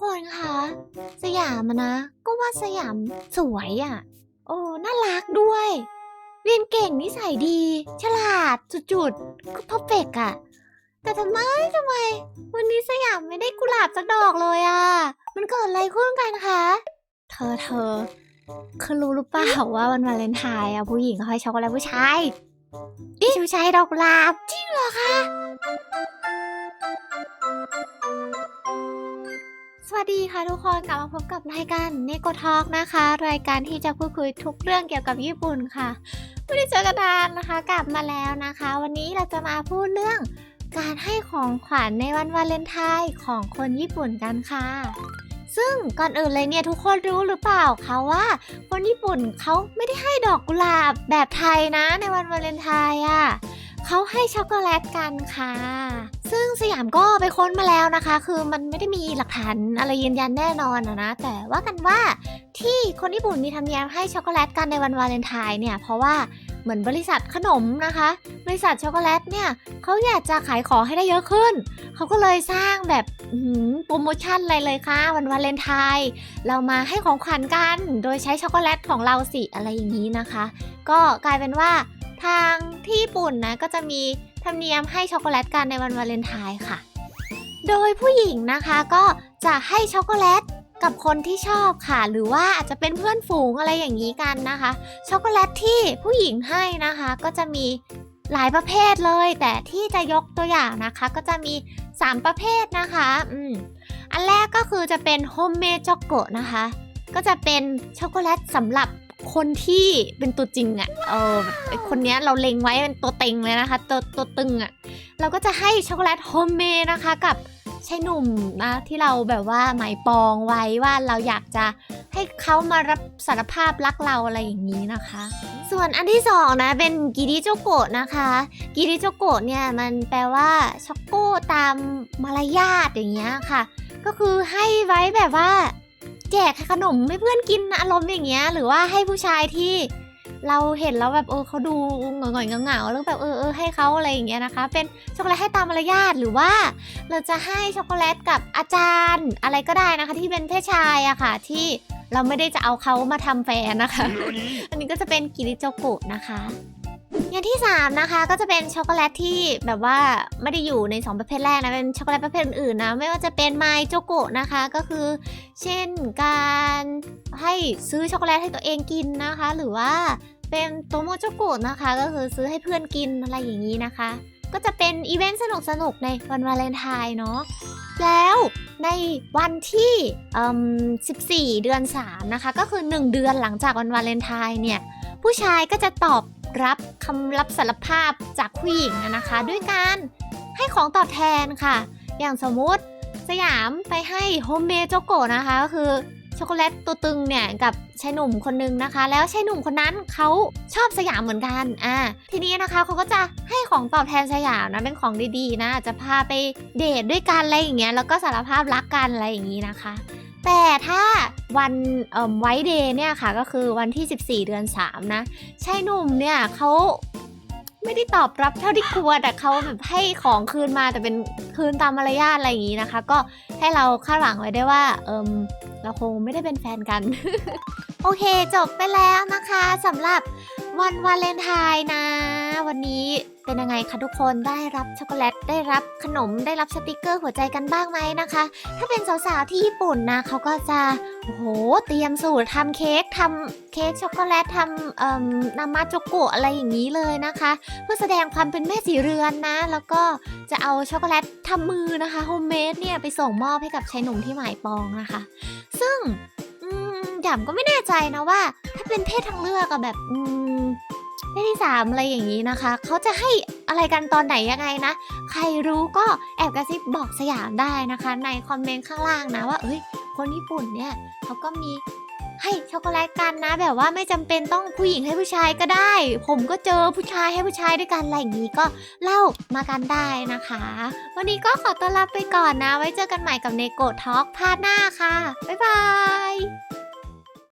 คนคะ สยามอะนะ ก็ว่าสยามสวยอะ่ะ โอ้ น่ารักด้วย เรียนเก่งนิสัยดี ฉลาดจุดๆก็เพอร์เฟกอะแต่ทำไมทำไม วันนี้สยามไม่ได้กุหลาบสักดอกเลยอะมันเกิดอะไรขึ้นกันคะ เธอเธอคือรู้หรือเปล่าว่าวันวาเลนไทน์อะผู้หญิงเขาให้ช็อกโกแลตผู้ชายอีผู้ชายให้ดอกกุหลาบจริงเหรอคะ ดีค่ะทุกคนกลับมาพบกับรายการเนโกทอกนะคะ รายการที่จะพูดคุยทุกเรื่องเกี่ยวกับญี่ปุ่นค่ะ ไม่ได้เจอกันนานนะคะ กลับมาแล้วนะคะ วันนี้เราจะมาพูดเรื่อง การให้ของขวัญในวันวาเลนไทน์ของคนญี่ปุ่นกันค่ะ ซึ่งก่อนอื่นเลยเนี่ยทุกคนรู้หรือเปล่าคะว่า คนญี่ปุ่นเขาไม่ได้ให้ดอกกุหลาบแบบไทยนะ ในวันวาเลนไทน์อะเขาให้ช็อกโกแลตกันค่ะ ซึ่งสยามก็ไปค้นมาแล้วนะคะ คือมันไม่ได้มีหลักฐานอะไรยืนยันแน่นอนนะ แต่ว่ากันว่าที่คนญี่ปุ่นมีธรรมเนียมให้ช็อกโกแลตกันในวันวาเลนไทน์เนี่ย เพราะว่าเหมือนบริษัทขนมนะคะ บริษัทช็อกโกแลตเนี่ยเขาอยากจะขายของให้ได้เยอะขึ้น เขาก็เลยสร้างแบบโปรโมชั่นอะไรเลยค่ะ วันวาเลนไทน์เรามาให้ของขวัญกัน โดยใช้ช็อกโกแลตของเราสิอะไรอย่างนี้นะคะ ก็กลายเป็นว่าทางที่ญี่ปุ่นนะก็จะมี ธรรมเนียมให้ช็อกโกแลตกันในวันวาเลนไทน์ค่ะ โดยผู้หญิงนะคะก็จะให้ช็อกโกแลตกับคนที่ชอบค่ะ หรือว่าอาจจะเป็นเพื่อนฝูงอะไรอย่างนี้กันนะคะ ช็อกโกแลตที่ผู้หญิงให้นะคะ ก็จะมีหลายประเภทเลย แต่ที่จะยกตัวอย่างนะคะ ก็จะมี 3 ประเภทนะคะอืมอันแรกก็คือจะเป็นโฮมเมดช็อกโกนะคะ ก็จะเป็นช็อกโกแลตสำหรับ คนที่เป็นตัวจริงอะ่ะ เออแบบคนเนี้ยเราเล็งไว้เป็นตัวเต็งเลยนะคะ ตัวตัวตึงอะ่ะ เราก็จะให้ช็อกโกแลตโฮมเมดนะคะกับชายหนุ่มนะที่เราแบบว่าหมายปองไว้ว่าเราอยากจะให้เขามารับสารภาพรักเราอะไรอย่างนี้นะคะ ส่วนอันที่สองนะเป็นกิริโจโกะนะคะกิริโจโกะเนี่ยมันแปลว่าช็อกโกตามมารยาทอย่างเงี้ยค่ะ ก็คือให้ไว้แบบว่า แจกขนมให้เพื่อนกินอารมณ์อย่างเงี้ย หรือว่าให้ผู้ชายที่เราเห็นแล้วแบบเออเขาดูหงอยๆเหงาๆแล้วแบบเออเออให้เขาอะไรอย่างเงี้ยนะคะ เป็นช็อกโกแลตให้ตามมารยาทหรือว่าเราจะให้ช็อกโกแลตกับอาจารย์ อะไรก็ได้นะคะ ที่เป็นเพศชายอะค่ะ ที่เราไม่ได้จะเอาเขามาทำแฟนนะคะ อันนี้ก็จะเป็นกิริโจโกะนะคะ อย่างที่ 3 นะคะก็จะเป็นช็อกโกแลตที่แบบว่าไม่ได้อยู่ใน 2 ประเภทแรกนะเป็นช็อกโกแลตประเภทอื่นนะ ไม่ว่าจะเป็นไมโจโกะนะคะ ก็คือ เช่นการให้ซื้อช็อกโกแลตให้ตัวเองกินนะคะ หรือว่าเป็นโตโมโจโกะนะคะ ก็คือซื้อให้เพื่อนกินอะไรอย่างนี้นะคะ ก็จะเป็นอีเวนต์สนุกๆในวันวาเลนไทน์เนาะแล้วในวันที่ 14 เดือน 3 นะคะ ก็คือ 1 เดือนหลังจากวันวาเลนไทน์เนี่ย ผู้ชายก็จะตอบ รับคำรับสารภาพจากผู้หญิงนะคะ ด้วยการให้ของตอบแทนค่ะ อย่างสมมุติสยามไปให้โฮมเมดโจโกะนะคะก็คือช็อกโกแลตตัวตึงเนี่ยกับชายหนุ่มคนนึงนะคะ แล้วชายหนุ่มคนนั้นเขาชอบสยามเหมือนกันอ่าทีนี้นะคะเขาก็จะให้ของตอบแทนสยามนะเป็นของดีๆนะจจะพาไปเดทด้วยกันอะไรอย่างเงี้ยแล้วก็สารภาพรักกันอะไรอย่างงี้นะคะ แต่ถ้าวันเอ่อไวเดย์เนี่ยค่ะก็คือวันที่ 14 เดือน 3 นะชายหนุ่มเนี่ยเขาไม่ได้ตอบรับเท่าที่ควรแต่เขาแบบให้ของคืนมาแต่เป็นคืนตามมารยาทอะไรอย่างนี้นะคะ ก็ให้เราคาดหวังไว้ได้ว่าเอิมเราคงไม่ได้เป็นแฟนกัน โอเคจบไปแล้วนะคะสำหรับวันวาเลนไทน์นะ วันนี้เป็นยังไงคะทุกคนได้รับช็อกโกแลตได้รับขนมได้รับสติกเกอร์หัวใจกันบ้างไหมนะคะ ถ้าเป็นสาวๆที่ญี่ปุ่นนะเขาก็จะโอ้โหเตรียมสูตรทำเค้กทำเค้กช็อกโกแลตทำเอ่มนามาโจโกะอะไรอย่างนี้เลยนะคะ เพื่อแสดงความเป็นแม่สีเรือนนะ แล้วก็จะเอาช็อกโกแลตทำมือนะคะโฮมเมดเนี่ยไปส่งมอบให้กับชายหนุ่มที่หมายปองนะคะ ซึ่งอืมหยำก็ไม่แน่ใจนะว่า ถ้าเป็นเพศทางเลือกอะแบบอืม เพศที่สามอะไรอย่างนี้นะคะ เขาจะให้อะไรกันตอนไหนยังไงนะ ใครรู้ก็แอบกระซิบบอกสยามได้นะคะ ในคอมเมนต์ข้างล่างนะว่า เอ้ย คนญี่ปุ่นเนี่ยเขาก็มีให้ช็อกโกแลตกันนะ แบบว่าไม่จำเป็นต้องผู้หญิงให้ผู้ชายก็ได้ ผมก็เจอผู้ชายให้ผู้ชายด้วยกันอะไรอย่างนี้ก็เล่ามากันได้นะคะ วันนี้ก็ขอต้อนรับไปก่อนนะ ไว้เจอกันใหม่กับเนโกะทอล์กพาร์ทหน้าค่ะ บ๊ายบาย